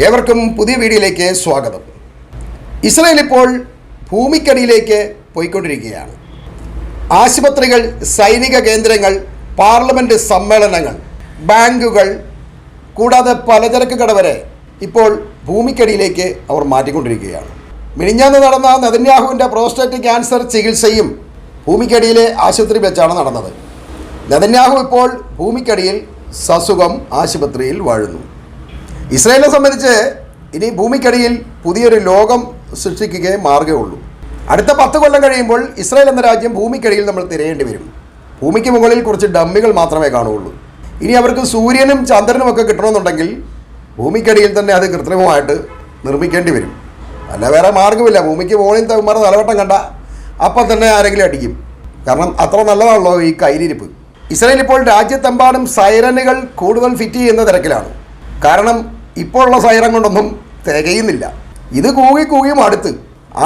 ഏവർക്കും പുതിയ വീഡിയോയിലേക്ക് സ്വാഗതം. ഇസ്രയേൽ ഇപ്പോൾ ഭൂമിക്കടിയിലേക്ക് പോയിക്കൊണ്ടിരിക്കുകയാണ്. ആശുപത്രികൾ സൈനിക കേന്ദ്രങ്ങൾ പാർലമെന്റ് സമ്മേളനങ്ങൾ ബാങ്കുകൾ കൂടാതെ പലചരക്ക് കട വരെ ഇപ്പോൾ ഭൂമിക്കടിയിലേക്ക് അവർ മാറ്റിക്കൊണ്ടിരിക്കുകയാണ്. മിനിഞ്ഞാന്ന് നടന്ന നെതന്യാഹുവിന്റെ പ്രോസ്റ്റേറ്റ് ക്യാൻസർ ചികിത്സയും ഭൂമിക്കടിയിലെ ആശുപത്രി വെച്ചാണ് നടന്നത്. നെതന്യാഹു ഇപ്പോൾ ഭൂമിക്കടിയിൽ സസുഖം ആശുപത്രിയിൽ വാഴുന്നു. ഇസ്രായേലിനെ സംബന്ധിച്ച് ഇനി ഭൂമിക്കടിയിൽ പുതിയൊരു ലോകം സൃഷ്ടിക്കുകയേ മാർഗമുള്ളൂ. അടുത്ത പത്ത് കൊല്ലം കഴിയുമ്പോൾ ഇസ്രായേൽ എന്ന രാജ്യം ഭൂമിക്കടിയിൽ നമ്മൾ തിരയേണ്ടി വരും. ഭൂമിക്ക് മുകളിൽ കുറച്ച് ഡമ്മികൾ മാത്രമേ കാണുകയുള്ളൂ. ഇനി അവർക്ക് സൂര്യനും ചന്ദ്രനും ഒക്കെ കിട്ടണമെന്നുണ്ടെങ്കിൽ ഭൂമിക്കടിയിൽ തന്നെ അത് കൃത്രിമമായിട്ട് നിർമ്മിക്കേണ്ടി വരും. അല്ല വേറെ മാർഗമില്ല ഭൂമിക്ക് മുകളിൽ തവന്മാരെ തലവട്ടം കണ്ട അപ്പം തന്നെ ആരെങ്കിലും അടിക്കും. കാരണം അത്ര നല്ലതാണല്ലോ ഈ കയ്യിലിരിപ്പ്. ഇസ്രായേൽ ഇപ്പോൾ രാജ്യത്തെമ്പാടും സൈറനുകൾ കൂടുതൽ ഫിറ്റ് ചെയ്യുന്ന തിരക്കിലാണ്. കാരണം ഇപ്പോൾ ഉള്ള സൈറൻ കൊണ്ടൊന്നും തികയുന്നില്ല. ഇത് കൂകി കൂകിയും അടുത്ത്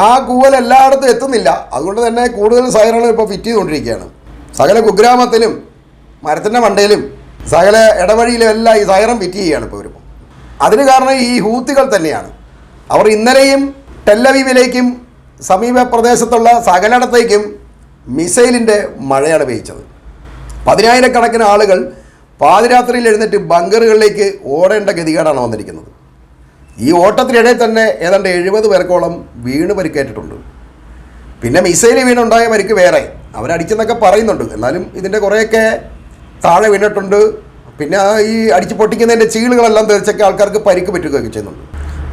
ആ കൂവൽ എല്ലായിടത്തും എത്തുന്നില്ല. അതുകൊണ്ട് തന്നെ കൂടുതൽ സൈറങ്ങൾ ഇപ്പോൾ ഫിറ്റ് ചെയ്തുകൊണ്ടിരിക്കുകയാണ്. സകല കുഗ്രാമത്തിലും മരത്തിന്റെ മണ്ടയിലും സകല ഇടവഴിയിലും എല്ലാം ഈ സൈറം ഫിറ്റ് ചെയ്യുകയാണ് ഇപ്പോൾ വരുമ്പോൾ അതിന് കാരണം ഈ ഹൂത്തികൾ തന്നെയാണ്. അവർ ഇന്നലെയും ടെല്ലവീവിലേക്കും സമീപ പ്രദേശത്തുള്ള സകലയിടത്തേക്കും മിസൈലിന്റെ മഴയാണ് പെയ്ച്ചത് പതിനായിരക്കണക്കിന് ആളുകൾ പാതിരാത്രിയിൽ എഴുന്നേറ്റ് ബങ്കറുകളിലേക്ക് ഓടേണ്ട ഗതികേടാണ് വന്നിരിക്കുന്നത്. ഈ ഓട്ടത്തിനിടയിൽ തന്നെ ഏതാണ്ട് എഴുപത് പേർക്കോളം വീണ് പരിക്കേറ്റിട്ടുണ്ട്. പിന്നെ മിസൈൽ വീണുണ്ടായ പരിക്ക് വേറെ. അവരടിച്ചെന്നൊക്കെ പറയുന്നുണ്ട്. എന്നാലും ഇതിന്റെ കുറേയൊക്കെ താഴെ വീണിട്ടുണ്ട്. പിന്നെ ഈ അടിച്ച് പൊട്ടിക്കുന്നതിന്റെ ചീളുകളെല്ലാം തീർച്ചയൊക്കെ ആൾക്കാർക്ക് പരിക്ക് പറ്റുകയൊക്കെ ചെയ്യുന്നുണ്ട്.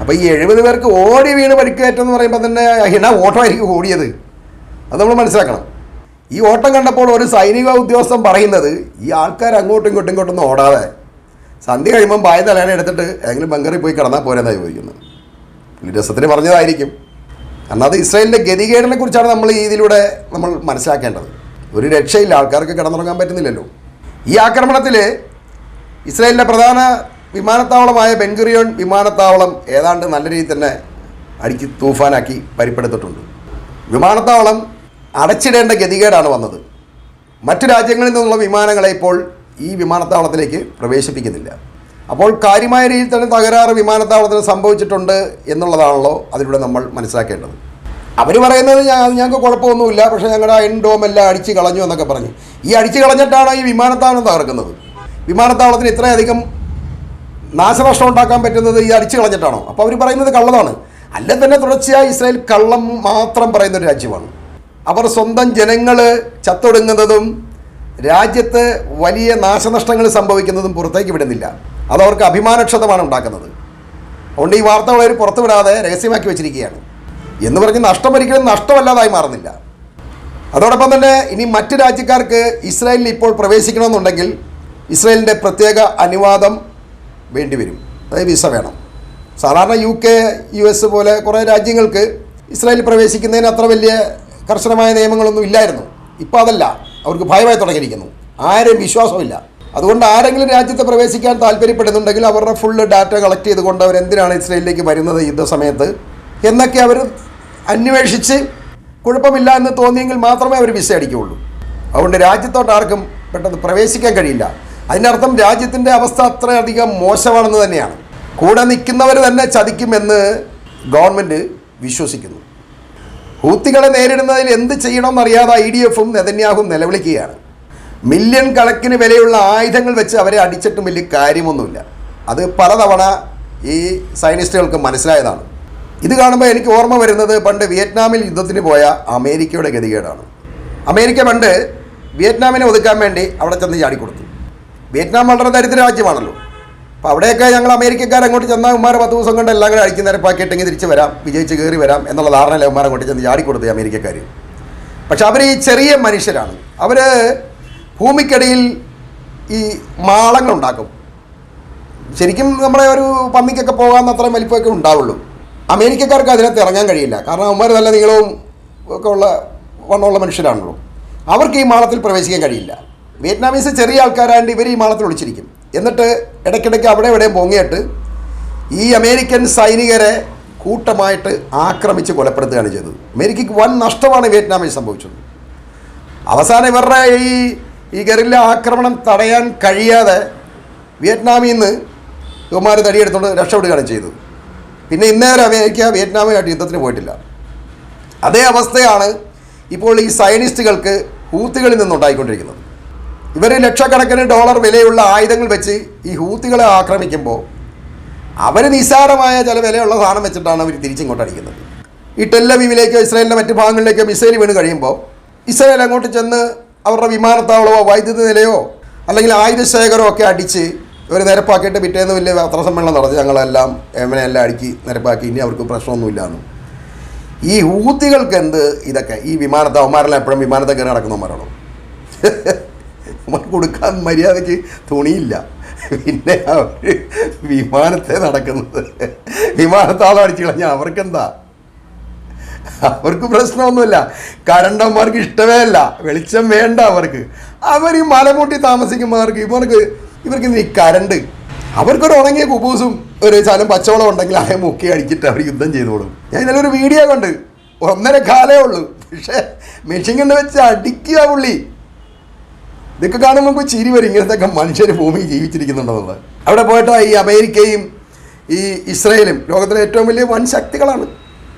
അപ്പോൾ ഈ എഴുപത് പേർക്ക് ഓടി വീണ് പരിക്കേറ്റെന്ന് പറയുമ്പോൾ തന്നെ ഹിണ ഓട്ടമായിരിക്കും ഓടിയത്. അത് നമ്മൾ മനസ്സിലാക്കണം. ഈ ഓട്ടം കണ്ടപ്പോൾ ഒരു സൈനിക ഉദ്യോഗസ്ഥൻ പറയുന്നത് ഈ ആൾക്കാർ അങ്ങോട്ടും ഇങ്ങോട്ടും ഇങ്ങോട്ടൊന്നും ഓടാതെ സന്ധ്യ കഴിയുമ്പം പായ തലേനെ എടുത്തിട്ട് ഏതെങ്കിലും ബങ്കറിൽ പോയി കിടന്നാൽ പോരെന്നാണ് ചോദിക്കുന്നത്. പുള്ളി രസത്തിന് പറഞ്ഞതായിരിക്കും. കാരണം അത് ഇസ്രായേലിന്റെ ഗതികേടിനെ കുറിച്ചാണ് നമ്മൾ ഈ ഇതിലൂടെ നമ്മൾ മനസ്സിലാക്കേണ്ടത്. ഒരു രക്ഷയില്ല ആൾക്കാർക്ക് കിടന്നുറങ്ങാൻ പറ്റുന്നില്ലല്ലോ. ഈ ആക്രമണത്തിൽ ഇസ്രായേലിന്റെ പ്രധാന വിമാനത്താവളമായ ബെൻഗുറിയോൺ വിമാനത്താവളം ഏതാണ്ട് നല്ല രീതിയിൽ തന്നെ അടിച്ച് തൂഫാനാക്കി പരിപ്പെടുത്തിട്ടുണ്ട് വിമാനത്താവളം അടച്ചിടേണ്ട ഗതികേടാണ് വന്നത്. മറ്റു രാജ്യങ്ങളിൽ നിന്നുള്ള വിമാനങ്ങളെ ഇപ്പോൾ ഈ വിമാനത്താവളത്തിലേക്ക് പ്രവേശിപ്പിക്കുന്നില്ല. അപ്പോൾ കാര്യമായ രീതിയിൽ തന്നെ തകരാറ് വിമാനത്താവളത്തിന് സംഭവിച്ചിട്ടുണ്ട് എന്നുള്ളതാണല്ലോ അതിലൂടെ നമ്മൾ മനസ്സിലാക്കേണ്ടത്. അവർ പറയുന്നത് ഞങ്ങൾക്ക് കുഴപ്പമൊന്നുമില്ല പക്ഷേ ഞങ്ങളുടെ ഡോം എല്ലാം അടിച്ച് കളഞ്ഞു എന്നൊക്കെ പറഞ്ഞു. ഈ അടിച്ച് കളഞ്ഞിട്ടാണ് ഈ വിമാനത്താവളം തകർക്കുന്നത്. വിമാനത്താവളത്തിന് ഇത്രയധികം നാശനഷ്ടം ഉണ്ടാക്കാൻ പറ്റുന്നത് ഈ അടിച്ച് കളഞ്ഞിട്ടാണോ? അപ്പോൾ അവർ പറയുന്നത് കള്ളതാണ്. അല്ലെ തന്നെ തുടർച്ചയായി ഇസ്രായേൽ കള്ളം മാത്രം പറയുന്ന ഒരു രാജ്യമാണ്. അവർ സ്വന്തം ജനങ്ങൾ ചത്തൊടുങ്ങുന്നതും രാജ്യത്ത് വലിയ നാശനഷ്ടങ്ങൾ സംഭവിക്കുന്നതും പുറത്തേക്ക് വിടുന്നില്ല. അതവർക്ക് അഭിമാനക്ഷതമാണ് ഉണ്ടാക്കുന്നത്. അതുകൊണ്ട് ഈ വാർത്തകൾ അവർ പുറത്തുവിടാതെ രഹസ്യമാക്കി വെച്ചിരിക്കുകയാണ്. എന്ന് പറഞ്ഞ് നഷ്ടം ഒരിക്കലും നഷ്ടമല്ലാതായി മാറുന്നില്ല. അതോടൊപ്പം തന്നെ ഇനി മറ്റ് രാജ്യക്കാർക്ക് ഇസ്രായേലിൽ ഇപ്പോൾ പ്രവേശിക്കണമെന്നുണ്ടെങ്കിൽ ഇസ്രായേലിന്റെ പ്രത്യേക അനുവാദം വേണ്ടിവരും. അതായത് വിസ വേണം. സാധാരണ യു കെ യു എസ് പോലെ കുറേ രാജ്യങ്ങൾക്ക് ഇസ്രായേലിൽ പ്രവേശിക്കുന്നതിന് അത്ര വലിയ കർശനമായ നിയമങ്ങളൊന്നും ഇല്ലായിരുന്നു. ഇപ്പോൾ അതല്ല. അവർക്ക് ഭയമായി തുടങ്ങിയിരിക്കുന്നു. ആരെയും വിശ്വാസമില്ല. അതുകൊണ്ട് ആരെങ്കിലും രാജ്യത്ത് പ്രവേശിക്കാൻ താല്പര്യപ്പെടുന്നുണ്ടെങ്കിൽ അവരുടെ ഫുള്ള് ഡാറ്റ കളക്ട് ചെയ്തുകൊണ്ട് അവർ എന്തിനാണ് ഇസ്രായേലിലേക്ക് വരുന്നത് യുദ്ധസമയത്ത് എന്നൊക്കെ അവർ അന്വേഷിച്ച് കുഴപ്പമില്ല എന്ന് തോന്നിയെങ്കിൽ മാത്രമേ അവർ വിസ അടിക്കുകയുള്ളൂ. അതുകൊണ്ട് രാജ്യത്തോട്ട് ആർക്കും പെട്ടെന്ന് പ്രവേശിക്കാൻ കഴിയില്ല. അതിനർത്ഥം രാജ്യത്തിന്റെ അവസ്ഥ അത്രയധികം മോശമാണെന്ന് തന്നെയാണ്. കൂടെ നിൽക്കുന്നവർ തന്നെ ചതിക്കുമെന്ന് ഗവൺമെന്റ് വിശ്വസിക്കുന്നു. ഹൂത്തികളെ നേരിടുന്നതിൽ എന്ത് ചെയ്യണമെന്നറിയാതെ ഐ ഡി എഫും നെതന്യാഹും നിലവിളിക്കുകയാണ്. മില്യൺ കണക്കിന് വിലയുള്ള ആയുധങ്ങൾ വെച്ച് അവരെ അടിച്ചിട്ടും വലിയ കാര്യമൊന്നുമില്ല. അത് പലതവണ ഈ സയനിസ്റ്റുകൾക്ക് മനസ്സിലായതാണ്. ഇത് കാണുമ്പോൾ എനിക്ക് ഓർമ്മ വരുന്നത് പണ്ട് വിയറ്റ്നാമിൽ യുദ്ധത്തിന് പോയ അമേരിക്കയുടെ ഗതികേടാണ്. അമേരിക്ക പണ്ട് വിയറ്റ്നാമിനെ ഒതുക്കാൻ വേണ്ടി അവിടെ ചെന്ന് ചാടിക്കൊടുത്തു. വിയറ്റ്നാം വളരെ ദരിദ്ര രാജ്യമാണല്ലോ അപ്പോൾ അവിടെയൊക്കെ ഞങ്ങൾ അമേരിക്കക്കാർ അങ്ങോട്ട് ചെന്നാൽ ഉമ്മാരെ പത്ത് ദിവസം കൊണ്ട് എല്ലാം കൂടെ ഇങ്ങനെ തിരിച്ച് വരാം വിജയിച്ച് കയറി വരാം എന്നുള്ള ധാരണയിലെ ഉമ്മാരെ അങ്ങോട്ട് ചെന്ന് ചാടിക്കൊടുത്തു അമേരിക്കക്കാർ പക്ഷെ അവർ ഈ ചെറിയ മനുഷ്യരാണ്. അവർ ഭൂമിക്കടിയിൽ ഈ മാളങ്ങൾ ഉണ്ടാക്കും ശരിക്കും നമ്മുടെ ഒരു പന്നിക്കൊക്കെ പോകാമെന്ന് അത്രയും വലിപ്പമൊക്കെ ഉണ്ടാവുള്ളൂ. അമേരിക്കക്കാർക്ക് അതിനകത്ത് ഇറങ്ങാൻ കഴിയില്ല. കാരണം അവന്മാർ നല്ല നീളവും ഒക്കെ ഉള്ള വണ്ണമുള്ള മനുഷ്യരാണല്ലോ. അവർക്ക് ഈ മാളത്തിൽ പ്രവേശിക്കാൻ കഴിയില്ല. വിയറ്റ്നാമീസ് ചെറിയ ആൾക്കാരായതുകൊണ്ട് ഇവർ ഈ മാളത്തിൽ ഒളിച്ചിരിക്കും. എന്നിട്ട് ഇടയ്ക്കിടയ്ക്ക് അവിടെ എവിടെയും പൊങ്ങിയിട്ട് ഈ അമേരിക്കൻ സൈനികരെ കൂട്ടമായിട്ട് ആക്രമിച്ച് കൊലപ്പെടുത്തുകയാണ് ചെയ്തത്. അമേരിക്കയ്ക്ക് വൻ നഷ്ടമാണ് വിയറ്റ്നാമിൽ സംഭവിച്ചത്. അവസാനം ഇവരുടെ ഈ ഈ ഗറില്ല ആക്രമണം തടയാൻ കഴിയാതെ വിയറ്റ്നാമിൽ നിന്ന് ഇവന്മാർ തടിയെടുത്തുകൊണ്ട് രക്ഷപ്പെടുകയാണ് ചെയ്തത്. പിന്നെ ഇന്നേവരെ അമേരിക്ക വിയറ്റ്നാമുമായിട്ട് യുദ്ധത്തിന് പോയിട്ടില്ല. അതേ അവസ്ഥയാണ് ഇപ്പോൾ ഈ സയനിസ്റ്റുകൾക്ക് ഹൂത്തുകളിൽ നിന്നുണ്ടായിക്കൊണ്ടിരിക്കുന്നത്. ഇവർ ലക്ഷക്കണക്കിന് ഡോളർ വിലയുള്ള ആയുധങ്ങൾ വെച്ച് ഈ ഹൂത്തികളെ ആക്രമിക്കുമ്പോൾ അവർ നിസ്സാരമായ ചില വിലയുള്ള സാധനം വെച്ചിട്ടാണ് അവർ തിരിച്ചിങ്ങോട്ട് അടിക്കുന്നത്. ഈ ടെല്ലവീവിലേക്കോ ഇസ്രായേലിന്റെ മറ്റു ഭാഗങ്ങളിലേക്കോ മിസൈൽ വീണ് കഴിയുമ്പോൾ ഇസ്രായേൽ അങ്ങോട്ട് ചെന്ന് അവരുടെ വിമാനത്താവളമോ വൈദ്യുതി നിലയോ അല്ലെങ്കിൽ ആയുധശേഖരമോ ഒക്കെ അടിച്ച് ഇവർ നിരപ്പാക്കിയിട്ട് പിറ്റേന്ന് വലിയ പത്രസമ്മേളനം നടത്തി ഞങ്ങളെല്ലാം എമ്മനെല്ലാം അടുക്കി നിരപ്പാക്കി ഇനി അവർക്ക് പ്രശ്നമൊന്നുമില്ലാന്ന്. ഈ ഹൂത്തികൾക്ക് എന്ത് ഇതൊക്കെ? ഈ വിമാനത്താവന്മാരെല്ലാം എപ്പോഴും വിമാനത്തെ കയറി നടക്കുന്നവന്മാരാണോ? കൊടുക്കാൻ മര്യാദയ്ക്ക് തുണിയില്ല. പിന്നെ അവർ വിമാനത്തെ നടക്കുന്നത്. വിമാനത്താളം അടിച്ചു കളഞ്ഞാൽ അവർക്കെന്താ? അവർക്ക് പ്രശ്നമൊന്നുമില്ല. കരണ്ടന്മാർക്ക് ഇഷ്ടമേ അല്ല. വെളിച്ചം വേണ്ട അവർക്ക്. അവർ ഈ മലമൂട്ടി താമസിക്കുന്നവർക്ക് ഇവർക്ക് ഇവർക്ക് ഈ കരണ്ട്. അവർക്കൊരു ഉണങ്ങിയ കുബൂസും ഒരു ശാലം പച്ചവളം ഉണ്ടെങ്കിൽ അതേ മുക്കി അടിച്ചിട്ട് അവർ യുദ്ധം ചെയ്തോളും ഞാൻ ഇന്നലെ ഒരു വീഡിയോ കണ്ട്. ഒന്നര കാലേ ഉള്ളൂ. പക്ഷേ മെഷീൻ കണ്ട് വെച്ച് അടിക്കുക പുള്ളി. ഇതൊക്കെ കാണുമ്പോൾ നമുക്ക് ചിരി വരും. ഇങ്ങനത്തെ മനുഷ്യർ ഭൂമിയിൽ ജീവിച്ചിരിക്കുന്നുണ്ടെന്നുള്ളത്. അവിടെ പോയിട്ട് ഈ അമേരിക്കയും ഈ ഇസ്രയേലും ലോകത്തിലെ ഏറ്റവും വലിയ വൻ ശക്തികളാണ്.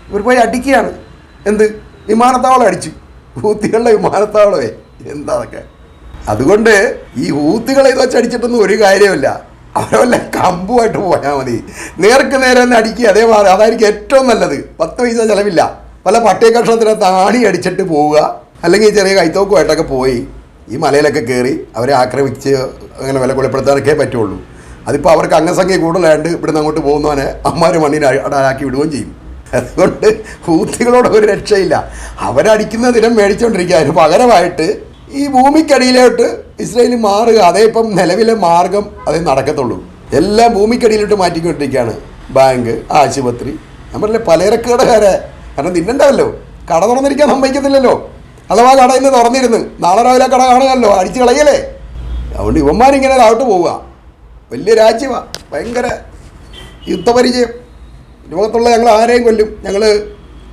ഇവർ പോയി അടിക്കുകയാണ്. എന്ത്? വിമാനത്താവളം അടിച്ചു. ഹൂത്തികളുടെ വിമാനത്താവളമേ. എന്താ അതൊക്കെ? അതുകൊണ്ട് ഈ ഹൂത്തികളെ ഇത് വെച്ച് അടിച്ചിട്ടൊന്നും ഒരു കാര്യമില്ല അവരല്ല കമ്പുമായിട്ട് പോയാൽ മതി. നേർക്ക് നേരെ ഒന്ന് അടിക്കുക. അതേ മാറി അതായിരിക്കും ഏറ്റവും നല്ലത്. പത്ത് പൈസ ചിലവില്ല. പല പട്ടിയ കഷ്ണത്തിനകത്ത് ആണി അടിച്ചിട്ട് പോവുക. അല്ലെങ്കിൽ ചെറിയ കൈത്തോക്കുമായിട്ടൊക്കെ പോയി. ഈ മലയിലൊക്കെ കയറി അവരെ ആക്രമിച്ച് അങ്ങനെ വില കൊലപ്പെടുത്താനൊക്കെ പറ്റുള്ളൂ. അതിപ്പോൾ അവർക്ക് അംഗസംഖ്യ കൂടുതലായിട്ട് ഇവിടുന്ന് അങ്ങോട്ട് പോകുന്നവനെ അമ്മമാർ മണ്ണിന് അടാക്കി വിടുകയും ചെയ്യും. അതുകൊണ്ട് ഹൂത്തികളോട് ഒരു രക്ഷയില്ല. അവരടിക്കുന്ന ദിനം മേടിച്ചുകൊണ്ടിരിക്കുക അതിന് പകരമായിട്ട് ഈ ഭൂമിക്കടിയിലോട്ട് ഇസ്രയേൽ മാറുക. അതേ ഇപ്പം നിലവിലെ മാർഗം അതേ നടക്കത്തുള്ളൂ. എല്ലാം ഭൂമിക്കടിയിലോട്ട് മാറ്റിക്കൊണ്ടിരിക്കുകയാണ്. ബാങ്ക് ആശുപത്രി. ഞാൻ പലചരക്ക് കടക്കാരെ. കാരണം തിന്നണ്ടാവല്ലോ കട തുറന്നിരിക്കാൻ സമ്മതിക്കത്തില്ലല്ലോ. അഥവാ കട ഇന്ന് തുറന്നിരുന്ന്. നാളെ രാവിലെ കട കാണുകയല്ലോ. അടിച്ച് കളയല്ലേ? അതുകൊണ്ട് ഇവന്മാരിങ്ങനെ താഴോട്ട് പോവുക. വലിയ രാജ്യമാണ് ഭയങ്കര യുദ്ധപരിചയം. ലോകത്തുള്ള ഞങ്ങൾ ആരെയും കൊല്ലും. ഞങ്ങൾ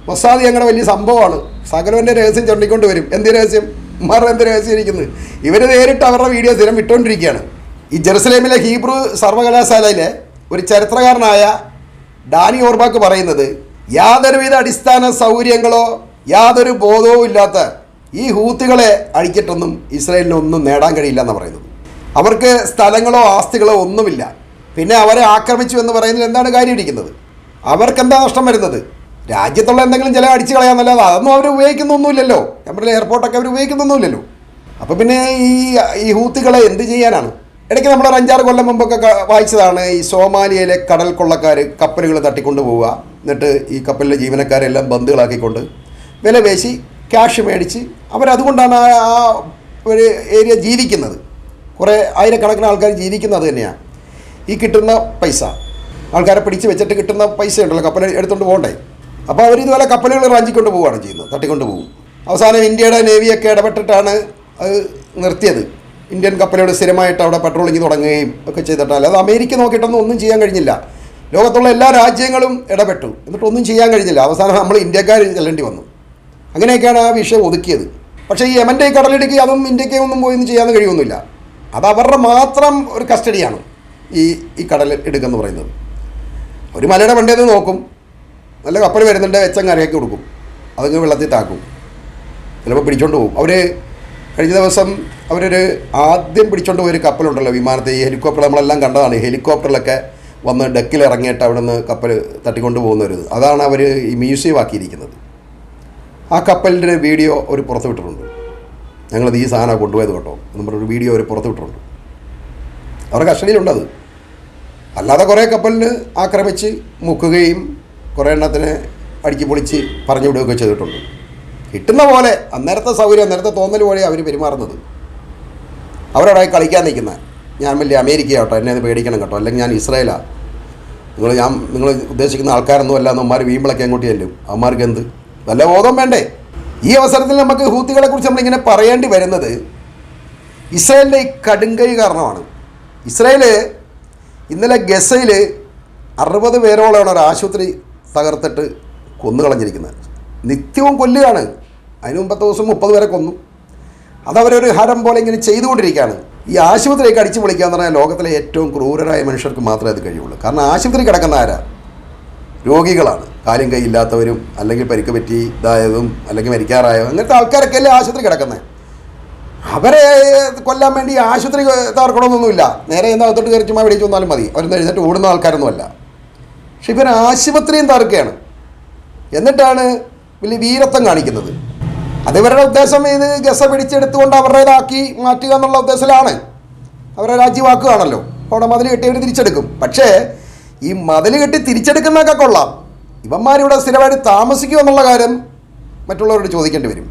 മൊസാദ് ഞങ്ങളുടെ വലിയ സംഭവമാണ്. സകലവന്റെ രഹസ്യം ചൊണ്ടിക്കൊണ്ട് വരും. എന്ത് രഹസ്യം? ഉമ്മാരുടെ എന്ത് രഹസ്യം ഇരിക്കുന്നത് ഇവർ നേരിട്ട് അവരുടെ വീഡിയോ സ്ഥിരം വിട്ടുകൊണ്ടിരിക്കുകയാണ് ഈ ജെറുസലേമിലെ ഹീബ്രു സർവകലാശാലയിലെ ഒരു ചരിത്രകാരനായ ഡാനി ഓർബാക്ക് പറയുന്നത് യാതൊരുവിധ അടിസ്ഥാന സൗകര്യങ്ങളോ യാതൊരു ബോധവും ഇല്ലാത്ത ഈ ഹൂത്തുകളെ അഴിച്ചിട്ടൊന്നും ഇസ്രയേലിനൊന്നും നേടാൻ കഴിയില്ല എന്ന് പറയുന്നത്. അവർക്ക് സ്ഥലങ്ങളോ ആസ്തികളോ ഒന്നുമില്ല. പിന്നെ അവരെ ആക്രമിച്ചു എന്ന് പറയുന്നതിൽ എന്താണ് കാര്യം ഇരിക്കുന്നത്? അവർക്കെന്താ നഷ്ടം വരുന്നത്? രാജ്യത്തുള്ള എന്തെങ്കിലും ചില അടിച്ചു കളയാന്നല്ലാതെ അതൊന്നും അവർ ഉപയോഗിക്കുന്നൊന്നുമില്ലല്ലോ. നമ്മുടെ എയർപോർട്ടൊക്കെ അവർ ഉപയോഗിക്കുന്നൊന്നുമില്ലല്ലോ. അപ്പോൾ പിന്നെ ഈ ഈ ഹൂത്തുകളെ എന്ത് ചെയ്യാനാണ്? ഇടയ്ക്ക് നമ്മൾ ഒരു അഞ്ചാറ് കൊല്ലം മുമ്പൊക്കെ വായിച്ചതാണ് ഈ സോമാലിയയിലെ കടൽ കൊള്ളക്കാർ കപ്പലുകൾ തട്ടിക്കൊണ്ട് പോവുക. എന്നിട്ട് ഈ കപ്പലിലെ ജീവനക്കാരെല്ലാം ബന്ധുകളാക്കിക്കൊണ്ട് വില പേശി ക്യാഷ് മേടിച്ച് അവരതുകൊണ്ടാണ് ആ ഒരു ഏരിയ ജീവിക്കുന്നത്. കുറേ ആയിരക്കണക്കിന് ആൾക്കാർ ജീവിക്കുന്നത് തന്നെയാണ് ഈ കിട്ടുന്ന പൈസ. ആൾക്കാരെ പിടിച്ച് വെച്ചിട്ട് കിട്ടുന്ന പൈസ ഉണ്ടല്ലോ കപ്പൽ എടുത്തുകൊണ്ട് പോകണ്ടേ? അപ്പോൾ അവർ ഇതുപോലെ കപ്പലുകൾ റാഞ്ചിക്കൊണ്ട് പോവുകയാണ് ചെയ്യുന്നത് തട്ടിക്കൊണ്ട് പോകും അവസാനം ഇന്ത്യയുടെ നേവിയൊക്കെ ഇടപെട്ടിട്ടാണ് അത് നിർത്തിയത്. ഇന്ത്യൻ കപ്പലുകൾ സ്ഥിരമായിട്ട് അവിടെ പെട്രോളിങ് തുടങ്ങുകയും ഒക്കെ ചെയ്തിട്ടാൽ അത് അമേരിക്ക നോക്കിയിട്ടൊന്നും ഒന്നും ചെയ്യാൻ കഴിഞ്ഞില്ല. ലോകത്തുള്ള എല്ലാ രാജ്യങ്ങളും ഇടപെട്ടു. എന്നിട്ടൊന്നും ചെയ്യാൻ കഴിഞ്ഞില്ല. അവസാനം നമ്മൾ ഇന്ത്യക്കാർ ചെല്ലേണ്ടി വന്നു. അങ്ങനെയൊക്കെയാണ് ആ വിഷയം ഒതുക്കിയത്. പക്ഷേ ഈ യമന്റെ കടലിടുക്കി അതും ഇന്ത്യയ്ക്ക് ഒന്നും പോയി ഒന്നും ചെയ്യാൻ കഴിയുമൊന്നുമില്ല അത് അവരുടെ മാത്രം ഒരു കസ്റ്റഡിയാണ് ഈ ഈ കടൽ ഇടുക്കെന്ന് പറയുന്നത്. ഒരു മലയുടെ വണ്ടേന്ന് നോക്കും. നല്ല കപ്പൽ വരുന്നുണ്ട് വെച്ചങ്ങ് അരയാക്കി കൊടുക്കും. അതങ്ങ് വെള്ളത്തിൽ താക്കും. ചിലപ്പോൾ പിടിച്ചോണ്ട് പോകും അവർ കഴിഞ്ഞ ദിവസം അവരൊരു ആദ്യം പിടിച്ചോണ്ട് പോയൊരു കപ്പലുണ്ടല്ലോ വിമാനത്തെ ഈ ഹെലികോപ്റ്റർ നമ്മളെല്ലാം കണ്ടതാണ്. ഹെലികോപ്റ്ററിലൊക്കെ വന്ന് ഡെക്കിൽ ഇറങ്ങിയിട്ട് അവിടെ നിന്ന് കപ്പൽ തട്ടിക്കൊണ്ട് പോകുന്നൊരു അതാണ് അവർ ഈ മ്യൂസിയം ആക്കിയിരിക്കുന്നത്. ആ കപ്പലിന്റെ വീഡിയോ അവർ പുറത്ത് വിട്ടിട്ടുണ്ട്. ഞങ്ങളത് ഈ സാധനം കൊണ്ടുപോയത് കേട്ടോ. എന്ന് പറഞ്ഞൊരു വീഡിയോ അവർ പുറത്ത് വിട്ടിട്ടുണ്ട്. അവരുടെ കസ്റ്റഡിയിലുണ്ടത്. അല്ലാതെ കുറേ കപ്പലിന് ആക്രമിച്ച് മുക്കുകയും കുറേ എണ്ണത്തിന് അടിച്ച് പൊളിച്ച് പറഞ്ഞു വിടുകയൊക്കെ ചെയ്തിട്ടുണ്ട്. കിട്ടുന്ന പോലെ അന്നേരത്തെ സൗകര്യം അന്നേരത്തെ തോന്നൽ പോലെ അവർ പെരുമാറുന്നത്. അവരവിടെ കളിക്കാൻ നിൽക്കുന്ന. ഞാൻ വലിയ അമേരിക്ക കേട്ടോ. എന്നെ അത് പേടിക്കണം കേട്ടോ. അല്ലെങ്കിൽ ഞാൻ ഇസ്രായേലാണ് നിങ്ങൾ ഞാൻ നിങ്ങൾ ഉദ്ദേശിക്കുന്ന ആൾക്കാരൊന്നും അല്ല അമ്മമാർ വീമ്പിളൊക്കെ അങ്ങോട്ട് ചെല്ലും. അവന്മാർക്ക് എന്ത്? വല്ല ബോധം വേണ്ടേ? ഈ അവസരത്തിൽ നമുക്ക് ഹൂത്തികളെ കുറിച്ച് നമ്മളിങ്ങനെ പറയേണ്ടി വരുന്നത് ഇസ്രയേലിന്റെ ഈ കടുങ്കൈ കാരണമാണ്. ഇസ്രായേൽ ഇന്നലെ ഗസയിൽ അറുപത് പേരോളമാണ് ഒരു ആശുപത്രി തകർത്തിട്ട് കൊന്നുകളഞ്ഞിരിക്കുന്നത്. നിത്യവും കൊല്ലുകയാണ്. അതിന് മുമ്പത്തെ ദിവസം മുപ്പത് പേരെ കൊന്നു. അതവരൊരു ഹരം പോലെ ഇങ്ങനെ ചെയ്തുകൊണ്ടിരിക്കുകയാണ്. ഈ ആശുപത്രിയൊക്കെ അടിച്ചു പൊളിക്കുക എന്ന് പറഞ്ഞാൽ ലോകത്തിലെ ഏറ്റവും ക്രൂരരായ മനുഷ്യർക്ക് മാത്രമേ അത് കഴിയുള്ളൂ. കാരണം ആശുപത്രി കിടക്കുന്ന ആരാ? രോഗികളാണ്. കാലും കൈയില്ലാത്തവരും അല്ലെങ്കിൽ പരിക്ക് പറ്റി ഇതായതും അല്ലെങ്കിൽ മരിക്കാറായതും അങ്ങനത്തെ ആൾക്കാരൊക്കെ അല്ലേ ആശുപത്രി കിടക്കുന്നത് അവരെ കൊല്ലാൻ വേണ്ടി ആശുപത്രി തകർക്കണമെന്നൊന്നുമില്ല. നേരെ എന്താ അകത്തോട്ട് കയറി ചുമ്മാ വെടിച്ച് വന്നാലും മതി. അവരൊന്നും എഴുന്നേറ്റ് ഓടുന്ന ആൾക്കാരൊന്നുമല്ല. പക്ഷെ ഇവർ ആശുപത്രിയും തകർക്കുകയാണ്. എന്നിട്ടാണ് വലിയ വീരത്വം കാണിക്കുന്നത്. അത് ഇവരുടെ ഉദ്ദേശം ഇത് ഗസ പിടിച്ചെടുത്തുകൊണ്ട് അവരുടേതാക്കി മാറ്റുക എന്നുള്ള ഉദ്ദേശത്തിലാണ്. അവരെ രാജ്യവാക്കുകയാണല്ലോ. അവിടെ മതിൽ കെട്ടി അവർ തിരിച്ചെടുക്കും. പക്ഷേ ഈ മതിൽ കെട്ടി തിരിച്ചെടുക്കുന്നതൊക്കെ കൊള്ളാം. ഇവന്മാരിവിടെ സ്ഥിരമായിട്ട് താമസിക്കുക എന്നുള്ള കാര്യം മറ്റുള്ളവരോട് ചോദിക്കേണ്ടി വരും.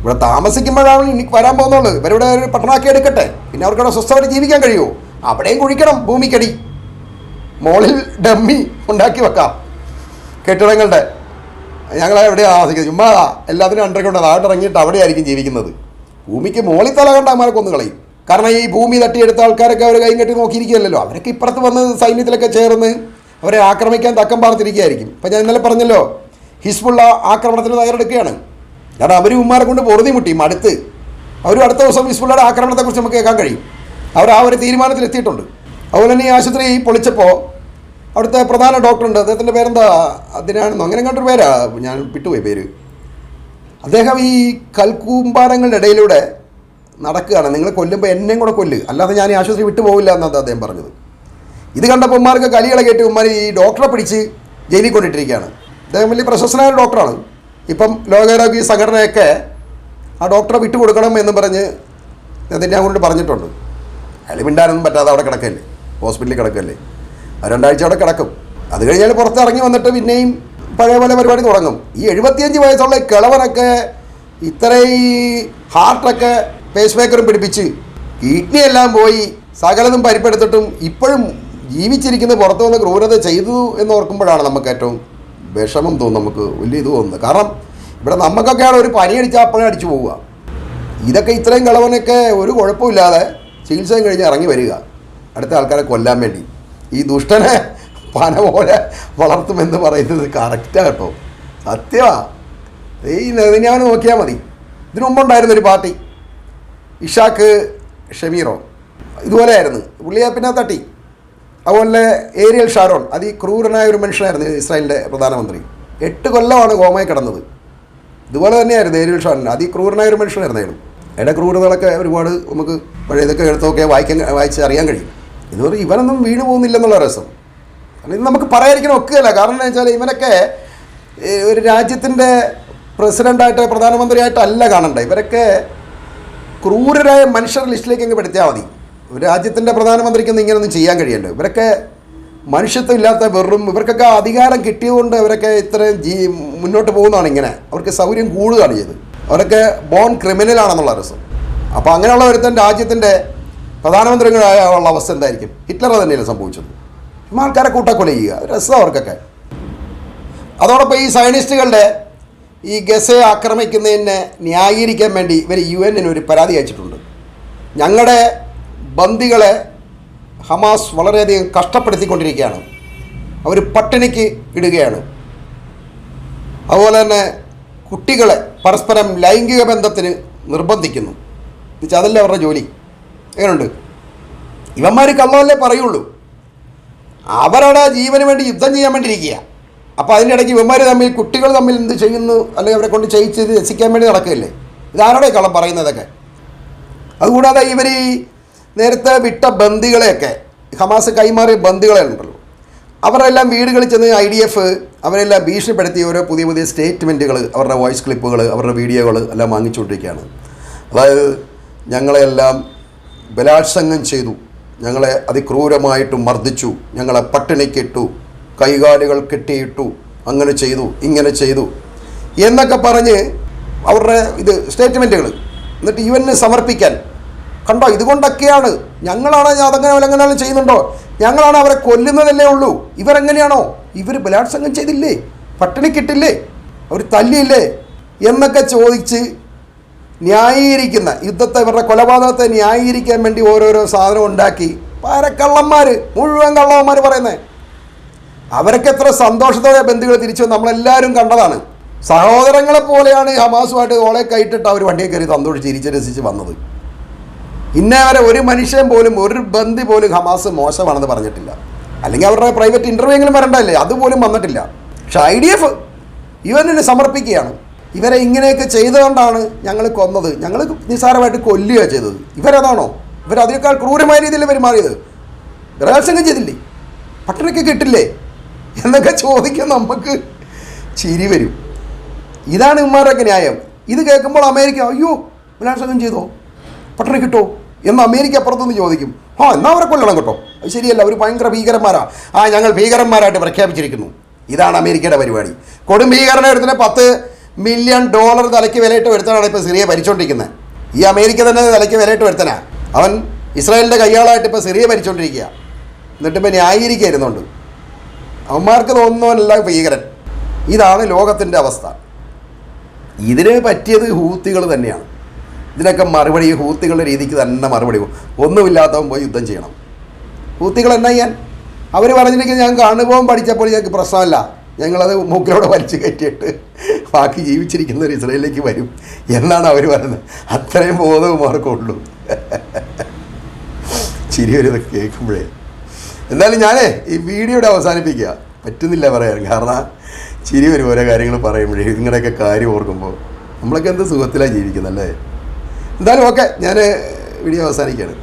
ഇവിടെ താമസിക്കുമ്പോഴാണ് ഇനി വരാൻ പോകുന്നുള്ളൂ ഇവരിവിടെ ഒരു പട്ടണാക്കി എടുക്കട്ടെ. പിന്നെ അവർക്കിവിടെ സ്വസ്ഥമായിട്ട് ജീവിക്കാൻ കഴിയുമോ അവിടെയും കുഴിക്കണം ഭൂമിക്കടി. മോളിൽ ഡമ്മി ഉണ്ടാക്കി വെക്കാം. കെട്ടിടങ്ങളുടെ ഞങ്ങളെ എവിടെയാണ് താമസിക്കുന്നത് ചുമ്മാ എല്ലാത്തിനും അണ്ടർഗ്രൗണ്ട് താഴോട്ട് അവിടെയായിരിക്കും ജീവിക്കുന്നത്. ഭൂമിക്ക് മോളിൽ തല കണ്ട അമാരെ കൊന്നു കളയും. കാരണം ഈ ഭൂമി തട്ടിയെടുത്ത ആൾക്കാരൊക്കെ അവർ കൈ കെട്ടി നോക്കിയിരിക്കുകയല്ലോ അവരൊക്കെ ഇപ്പുറത്ത് വന്ന് സൈന്യത്തിലൊക്കെ ചേർന്ന് അവരെ ആക്രമിക്കാൻ തക്കം പാർത്തിരിക്കുകയായിരിക്കും. ഇപ്പം ഞാൻ ഇന്നലെ പറഞ്ഞല്ലോ ഹിസ്ബുള്ള ആക്രമണത്തിന് തയ്യാറെടുക്കുകയാണ്. കാരണം അവർ ഉമ്മാരെ കൊണ്ട് പൊറുതി മുട്ടി മടുത്ത്. അവരും അടുത്ത ദിവസം ഹിസ്ബുള്ളയുടെ ആക്രമണത്തെക്കുറിച്ച് നമുക്ക് കേൾക്കാൻ കഴിയും. അവർ ആ ഒരു തീരുമാനത്തിലെത്തിയിട്ടുണ്ട്. അതുപോലെ തന്നെ ഈ ആശുപത്രി പൊളിച്ചപ്പോൾ അവിടുത്തെ പ്രധാന ഡോക്ടറുണ്ട്. അദ്ദേഹത്തിന്റെ പേരെന്താ? അതിനാണെന്നോ? അങ്ങനെ കണ്ടൊരു പേരാ? ഞാൻ വിട്ടുപോയി പേര്. അദ്ദേഹം ഈ കൽക്കൂമ്പാരങ്ങളുടെ ഇടയിലൂടെ നടക്കുകയാണ്. നിങ്ങൾ കൊല്ലുമ്പോൾ എന്നെയും കൂടെ കൊല്ല്. അല്ലാതെ ഞാൻ ഈ ആശുപത്രി വിട്ടു പോകില്ല എന്നാണ് അദ്ദേഹം പറഞ്ഞത്. ഇത് കണ്ടപ്പോൾ ഉമ്മാർക്ക് കലികളെ കേട്ട് ഉമ്മാർ ഈ ഡോക്ടറെ പിടിച്ച് ജയിലിൽ കൊണ്ടിട്ടിരിക്കുകയാണ്. അദ്ദേഹം വലിയ പ്രശസ്തനായ ഡോക്ടറാണ്. ഇപ്പം ലോകാരോഗ്യ സംഘടനയൊക്കെ ആ ഡോക്ടറെ വിട്ടുകൊടുക്കണം എന്ന് പറഞ്ഞ് കൊണ്ട് പറഞ്ഞിട്ടുണ്ട്. അയാൾ മിണ്ടാനൊന്നും പറ്റാതെ അവിടെ കിടക്കല്ലേ? ഹോസ്പിറ്റലിൽ കിടക്കല്ലേ? രണ്ടാഴ്ച അവിടെ കിടക്കും. അത് കഴിഞ്ഞാൽ പുറത്തിറങ്ങി വന്നിട്ട് പിന്നെയും പഴയ പോലെ പരിപാടി തുടങ്ങും. ഈ എഴുപത്തിയഞ്ച് വയസ്സുള്ള കിളവനൊക്കെ ഇത്രയും ഹാർട്ടൊക്കെ പേസ് മേക്കറും പിടിപ്പിച്ച്. കിഡ്നി എല്ലാം പോയി സകലതും പരിപ്പെടുത്തിട്ടും ഇപ്പോഴും ജീവിച്ചിരിക്കുന്ന പുറത്തു വന്ന് ക്രൂരത ചെയ്തു എന്ന് ഓർക്കുമ്പോഴാണ് നമുക്ക് ഏറ്റവും വിഷമം തോന്നും നമുക്ക് വലിയ ഇത് തോന്നുന്നത്. കാരണം ഇവിടെ നമുക്കൊക്കെയാണ് ഒരു പനി അടിച്ചാൽ അപ്പോഴേ അടിച്ചു പോവുക. ഇതൊക്കെ ഇത്രയും കളവനൊക്കെ ഒരു കുഴപ്പമില്ലാതെ ചികിത്സയും കഴിഞ്ഞ് ഇറങ്ങി വരിക. അടുത്ത ആൾക്കാരെ കൊല്ലാൻ വേണ്ടി. ഈ ദുഷ്ടനെ പന പോലെ വളർത്തുമെന്ന് പറയുന്നത് കറക്റ്റാണ് കേട്ടോ. സത്യമാ. ഈ നെതിഞ്ഞാൻ നോക്കിയാൽ മതി. ഇതിനു മുമ്പുണ്ടായിരുന്ന ഒരു പാർട്ടി. ഇഷാക്ക് ഷമീറോ. ഇതുപോലെ ആയിരുന്നു പുള്ളിയെ പിന്നെ തട്ടി. അതുപോലെ ഏരിയൽ ഷാരോൺ. അതിക്രൂരനായ ഒരു മനുഷ്യനായിരുന്നു ഇസ്രായേലിന്റെ പ്രധാനമന്ത്രി. എട്ട് കൊല്ലമാണ് കോമയിൽ കിടന്നത്. ഇതുപോലെ തന്നെയായിരുന്നു ഏരിയൽ ഷാരോൺ അതിക്രൂരനായ ഒരു മനുഷ്യനായിരുന്നു അയാൾ. അയാളുടെ ക്രൂരതകളൊക്കെ ഒരുപാട് നമുക്ക് പഴയതൊക്കെ എടുത്തൊക്കെ വായിക്കാൻ വായിച്ച് അറിയാൻ കഴിയും. എന്ന് പറഞ്ഞാൽ ഇവനൊന്നും വീണു പോകുന്നില്ലെന്നുള്ള രസം. കാരണം ഇത് നമുക്ക് പറയാതിരിക്കണം ഒക്കെയല്ല കാരണം എന്താ വെച്ചാൽ ഇവനൊക്കെ ഒരു രാജ്യത്തിന്റെ പ്രസിഡന്റായിട്ട് പ്രധാനമന്ത്രിയായിട്ടല്ല കാണണ്ട. ഇവരൊക്കെ ക്രൂരരായ മനുഷ്യർ ലിസ്റ്റിലേക്ക് അങ്ങ് പെടുത്തിയാൽ മതി. രാജ്യത്തിന്റെ പ്രധാനമന്ത്രിക്കൊന്നും ഇങ്ങനെയൊന്നും ചെയ്യാൻ കഴിയല്ലോ ഇവരൊക്കെ മനുഷ്യത്വം ഇല്ലാത്ത വെറും ഇവർക്കൊക്കെ അധികാരം കിട്ടിയതുകൊണ്ട് ഇവരൊക്കെ ഇത്രയും ജീ മുന്നോട്ട് പോകുന്നതാണ് ഇങ്ങനെ. അവർക്ക് സൗകര്യം കൂടുകയാണ് ചെയ്ത് അവരൊക്കെ ബോൺ ക്രിമിനലാണെന്നുള്ള രസം. അപ്പോൾ അങ്ങനെയുള്ള ഒരുത്തൻ രാജ്യത്തിന്റെ പ്രധാനമന്ത്രികളായ ഉള്ള അവസ്ഥ എന്തായിരിക്കും? ഹിറ്റ്ലർ തന്നെയല്ലേ സംഭവിച്ചത്. ആൾക്കാരെ കൂട്ടക്കൊല ചെയ്യുക. രസം അവർക്കൊക്കെ. അതോടൊപ്പം ഈ സയനിസ്റ്റുകളുടെ ഈ ഗസയെ ആക്രമിക്കുന്നതിനെ ന്യായീകരിക്കാൻ വേണ്ടി ഇവർ യു എന്നിന് ഒരു പരാതി അയച്ചിട്ടുണ്ട്. ഞങ്ങളുടെ ബന്ദികളെ ഹമാസ് വളരെയധികം കഷ്ടപ്പെടുത്തിക്കൊണ്ടിരിക്കുകയാണ്. അവർ പട്ടിണിക്ക് ഇടുകയാണ്. അതുപോലെ തന്നെ കുട്ടികളെ പരസ്പരം ലൈംഗിക ബന്ധത്തിന് നിർബന്ധിക്കുന്നു. എന്നുവെച്ചാൽ അതല്ലേ അവരുടെ ജോലി? എങ്ങനെയുണ്ട് ഇവന്മാർ കള്ളമല്ലേ പറയുള്ളൂ? അവരുടെ ജീവന് വേണ്ടി യുദ്ധം ചെയ്യാൻ വേണ്ടി ഇരിക്കുക അപ്പോൾ അതിന്റെ ഇടയ്ക്ക് ഇവന്മാർ തമ്മിൽ കുട്ടികൾ തമ്മിൽ എന്ത് ചെയ്യുന്നു അല്ലെങ്കിൽ അവരെ കൊണ്ട് ചെയ്യിച്ച് ഇത് രസിക്കാൻ വേണ്ടി നടക്കില്ലേ ഇതാരോടെ കള്ളം പറയുന്നതൊക്കെ? അതുകൂടാതെ ഇവർ ഈ നേരത്തെ വിട്ട ബന്ദികളെയൊക്കെ ഹമാസ് കൈമാറിയ ബന്ദികളെ ഉണ്ടല്ലോ അവരെല്ലാം വീടുകളിൽ ചെന്ന് ഐ ഡി എഫ് അവരെല്ലാം ഭീഷണിപ്പെടുത്തി ഓരോ പുതിയ പുതിയ സ്റ്റേറ്റ്മെന്റുകൾ അവരുടെ വോയിസ് ക്ലിപ്പുകൾ അവരുടെ വീഡിയോകൾ എല്ലാം വാങ്ങിച്ചുകൊണ്ടിരിക്കുകയാണ്. അതായത് ഞങ്ങളെല്ലാം ബലാത്സംഗം ചെയ്തു ഞങ്ങളെ അതിക്രൂരമായിട്ട് മർദ്ദിച്ചു ഞങ്ങളെ പട്ടിണിക്കിട്ടു കൈകാലുകൾ കെട്ടിയിട്ടു അങ്ങനെ ചെയ്തു ഇങ്ങനെ ചെയ്തു. എന്നൊക്കെ പറഞ്ഞ് അവരുടെ ഇത് സ്റ്റേറ്റ്മെന്റുകൾ എന്നിട്ട് യു എന്നെ സമർപ്പിക്കാൻ. കണ്ടോ ഇതുകൊണ്ടൊക്കെയാണ്. ഞങ്ങളാണ് അതങ്ങനെ അങ്ങനെ ചെയ്യുന്നുണ്ടോ? ഞങ്ങളാണ് അവരെ കൊല്ലുന്നതല്ലേ ഉള്ളൂ. ഇവരെങ്ങനെയാണോ? ഇവർ ബലാത്സംഗം ചെയ്തില്ലേ? പട്ടിണിക്കിട്ടില്ലേ അവർ തല്ലിയില്ലേ? എന്നൊക്കെ ചോദിച്ച് ന്യായീകരിക്കുന്ന യുദ്ധത്തെ ഇവരുടെ കൊലപാതകത്തെ ന്യായീകരിക്കാൻ വേണ്ടി ഓരോരോ സാധനം ഉണ്ടാക്കി. പാരക്കള്ളന്മാർ മുഴുവൻ കള്ളന്മാർ പറയുന്നത് അവരൊക്കെ എത്ര സന്തോഷത്തോടെ ബന്ധുക്കൾ തിരിച്ചു നമ്മളെല്ലാവരും കണ്ടതാണ്. സഹോദരങ്ങളെ പോലെയാണ് ഹമാസുമായിട്ട് ഓളെ കൈട്ടിട്ട് അവർ വണ്ടിയെ കയറി സന്തോഷിച്ച് ചിരിച്ച് രസിച്ച് വന്നത്. ഇന്നേ വരെ ഒരു മനുഷ്യൻ പോലും ഒരു ബന്ധി പോലും ഹമാസ് മോശമാണെന്ന് പറഞ്ഞിട്ടില്ല. അല്ലെങ്കിൽ അവരുടെ പ്രൈവറ്റ് ഇന്റർവ്യൂ എങ്കിലും വരണ്ടല്ലേ അതുപോലും വന്നിട്ടില്ല. പക്ഷെ ഐ ഡി എഫ് ഇവനെ സമർപ്പിക്കുകയാണ്. ഇവരെ ഇങ്ങനെയൊക്കെ ചെയ്തുകൊണ്ടാണ് ഞങ്ങൾ കൊന്നത്. ഞങ്ങൾ നിസ്സാരമായിട്ട് കൊല്ലുക ചെയ്തത്. ഇവരതാണോ? ഇവരതിനേക്കാൾ ക്രൂരമായ രീതിയിൽ പെരുമാറിയത്? ബലാത്സംഗം ചെയ്തില്ലേ? പട്ടണയ്ക്ക് കിട്ടില്ലേ? എന്നൊക്കെ ചോദിക്കാൻ നമുക്ക്. ചിരി വരും. ഇതാണ് ഇമ്മാരൊക്കെ ന്യായം. ഇത് കേൾക്കുമ്പോൾ അമേരിക്ക അയ്യോ ബലാത്സംഗം ചെയ്തോ? പട്ടണി കിട്ടോ? എന്ന് അമേരിക്ക അപ്പുറത്തുനിന്ന് ചോദിക്കും. ആ എന്നാൽ അവരെ കൊല്ലണം കേട്ടോ? അത് ശരിയല്ല അവർ ഭയങ്കര ഭീകരന്മാരാ. ആ ഞങ്ങൾ ഭീകരന്മാരായിട്ട് പ്രഖ്യാപിച്ചിരിക്കുന്നു. ഇതാണ് അമേരിക്കയുടെ പരിപാടി. കൊടും ഭീകരനെ എടുത്തിന് പത്ത് മില്യൺ ഡോളർ തലയ്ക്ക് വിലയിട്ട് വരുത്താനാണ് ഇപ്പോൾ സിറിയ ഭരിച്ചുകൊണ്ടിരിക്കുന്നത് ഈ അമേരിക്ക തന്നെ തലയ്ക്ക് വിലയിട്ട് വരുത്തനാ. അവൻ ഇസ്രായേലിന്റെ കയ്യാളായിട്ട് ഇപ്പോൾ സിറിയ ഭരിച്ചുകൊണ്ടിരിക്കുക എന്നിട്ടിപ്പോൾ ന്യായീകരിക്കായിരുന്നുണ്ട്. അവന്മാർക്ക് തോന്നുന്നവനല്ല ഭീകരൻ. ഇതാണ് ലോകത്തിന്റെ അവസ്ഥ. ഇതിനെ പറ്റിയത് ഹൂത്തികൾ തന്നെയാണ്. ഇതിനൊക്കെ മറുപടി ഹൂത്തികളുടെ രീതിക്ക് തന്നെ മറുപടി. ഒന്നുമില്ലാത്തവൻ പോയി യുദ്ധം ചെയ്യണം. ഹൂത്തികൾ എന്നാ ചെയ്യാൻ? അവർ പറഞ്ഞിരിക്കുന്നത് ഞാൻ കാണുമ്പോൾ പഠിച്ചപ്പോൾ ഞങ്ങൾക്ക് പ്രശ്നമല്ല. ഞങ്ങളത് മൂക്കിലൂടെ വലിച്ചു കയറ്റിയിട്ട് ബാക്കി ജീവിച്ചിരിക്കുന്ന ഒരു ഇസ്രയേലിലേക്ക് വരും എന്നാണ് അവർ പറയുന്നത്. അത്രയും ബോധവും അവർക്കുള്ളൂ ചിരി ഒരു കേൾക്കുമ്പോഴേ. എന്തായാലും ഞാനേ ഈ വീഡിയോയുടെ അവസാനിപ്പിക്കുക. പറ്റുന്നില്ല പറയാൻ. കാരണം ചിരി വരും ഓരോ കാര്യങ്ങൾ പറയുമ്പോഴേ ഇങ്ങനെയൊക്കെ കാര്യം ഓർക്കുമ്പോൾ നമ്മളൊക്കെ എന്ത് സുഖത്തിലാണ് ജീവിക്കുന്നത് അല്ലേ എന്തായാലും ഓക്കെ. ഞാൻ വീഡിയോ അവസാനിക്കുകയാണ്.